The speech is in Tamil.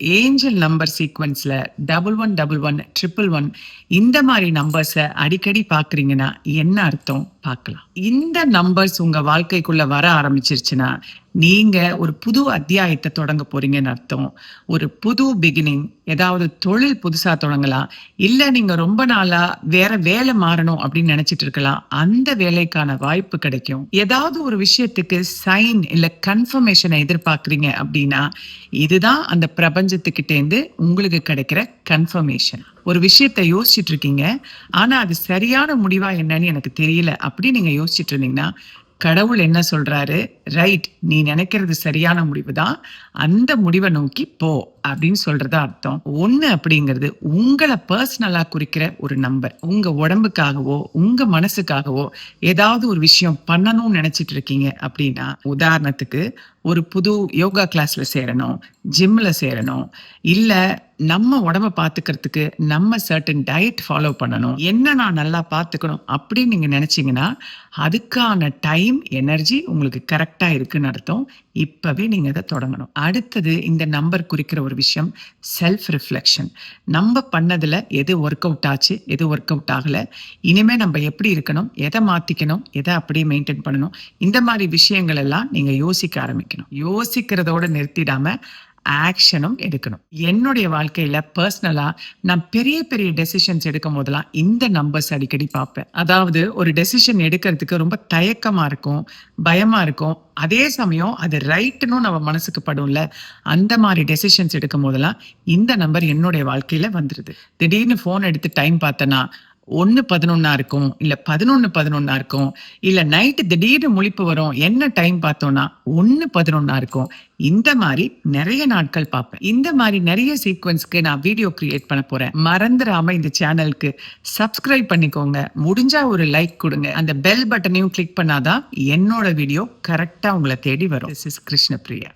Angel number சீக்வன்ஸில் double one double one triple one இந்த மாதிரி நம்பர்ஸை அடிக்கடி பார்க்குறீங்கன்னா என்ன அர்த்தம்? பார்க்கலாம். இந்த நம்பர்ஸ் உங்க வாழ்க்கைக்குள்ள வர ஆரம்பிச்சிருச்சுன்னா நீங்க ஒரு புது அத்தியாயத்தை தொடங்க போறீங்கன்னு அர்த்தம். ஒரு புது பிகினிங் ஏதாவது தொழில் புதுசா தொடங்கலாம். இல்ல நீங்க ரொம்ப நாளா வேற வேலை மாறணும் அப்படின்னு நினைச்சிட்டு இருக்கலாம். அந்த வேலைக்கான வாய்ப்பு கிடைக்கும். ஏதாவது ஒரு விஷயத்துக்கு சைன் இல்ல கன்ஃபர்மேஷனை எதிர்பார்க்குறீங்க அப்படின்னா இதுதான் அந்த பிரபஞ்சத்துக்கிட்டேருந்து உங்களுக்கு கிடைக்கிற கன்ஃபர்மேஷன் ஒரு விஷயத்த யோசிச்சுட்டு இருக்கீங்க ஆனா அது சரியான முடிவா என்னன்னு எனக்கு தெரியல. அப்படி நீங்க யோசிச்சுட்டு இருந்தீங்கன்னா கடவுள் என்ன சொல்றாரு? ரைட் நீ நினைக்கிறது சரியான முடிவு தான் அந்த முடிவை நோக்கி போ. அப்படின்னு சொல்றது அர்த்தம். ஒன்று அப்படிங்கிறது உங்களை பர்சனலா குறிக்கிற ஒரு நம்பர் உங்க உடம்புக்காகவோ உங்க மனசுக்காகவோ ஏதாவது ஒரு விஷயம் பண்ணணும்னு நினைச்சிட்டு இருக்கீங்க அப்படின்னா உதாரணத்துக்கு ஒரு புது யோகா கிளாஸ்ல சேரணும் ஜிம்ல சேரணும் இல்ல நம்ம உடம்ப பாத்துக்கிறதுக்கு நம்ம சர்டன் டயட் ஃபாலோ பண்ணணும். என்ன நான் நல்லா பாத்துக்கணும் அப்படின்னு நீங்க நினைச்சீங்கன்னா அதுக்கான டைம் எனர்ஜி உங்களுக்கு கரெக்டா இருக்குன்னு அர்த்தம். இப்பவே நீங்க அதை தொடங்கணும். அடுத்தது இந்த நம்பர் குறிக்கிற ஒரு விஷயம் செல்ஃப் ரிஃப்ளெக்ஷன் நம்ம பண்ணதுல எது ஒர்க் அவுட் ஆச்சு எது ஒர்க் அவுட் ஆகல இனிமே நம்ம எப்படி இருக்கணும் எதை மாத்திக்கணும் எதை அப்படியே மெயின்டைன் பண்ணணும் இந்த மாதிரி விஷயங்கள் எல்லாம் நீங்க யோசிக்க ஆரம்பிக்கணும். யோசிக்கிறதோட நிறுத்திடாம ஆக்ஷனும் எடுக்கணும். என்னுடைய வாழ்க்கையில பர்சனலா நான் பெரிய பெரிய டெசிஷன்ஸ் எடுக்கும் போதெல்லாம் இந்த நம்பர்ஸ் அடிக்கடி பார்ப்பேன். அதாவது ஒரு டெசிஷன் எடுக்கிறதுக்கு ரொம்ப தயக்கமா இருக்கும் பயமா இருக்கும். அதே சமயம் அது ரைட்டுன்னு நம்ம மனசுக்கு படும்ல. அந்த மாதிரி டெசிஷன்ஸ் எடுக்கும் போதெல்லாம் இந்த நம்பர் என்னுடைய வாழ்க்கையில வந்துருது. திடீர்னு ஃபோன் எடுத்து டைம் பார்த்தனா ஒன்று பதினொன்னா இருக்கும் இல்லை பதினொன்று பதினொன்னா இருக்கும் இல்லை நைட்டு திடீர்னு முழிப்பு வரும் என்ன டைம் பார்த்தோன்னா ஒன்று பதினொன்னா இருக்கும். இந்த மாதிரி நிறைய நாட்கள் பார்ப்பேன். இந்த மாதிரி நிறைய சீக்வன்ஸ்க்கு நான் வீடியோ கிரியேட் பண்ண போறேன். மறந்துடாம இந்த சேனலுக்கு சப்ஸ்கிரைப் பண்ணிக்கோங்க. முடிஞ்சா ஒரு லைக் கொடுங்க. அந்த பெல் பட்டனையும் கிளிக் பண்ணாதான் என்னோட வீடியோ கரெக்டா உங்களை தேடி வரும். This is Krishnapriya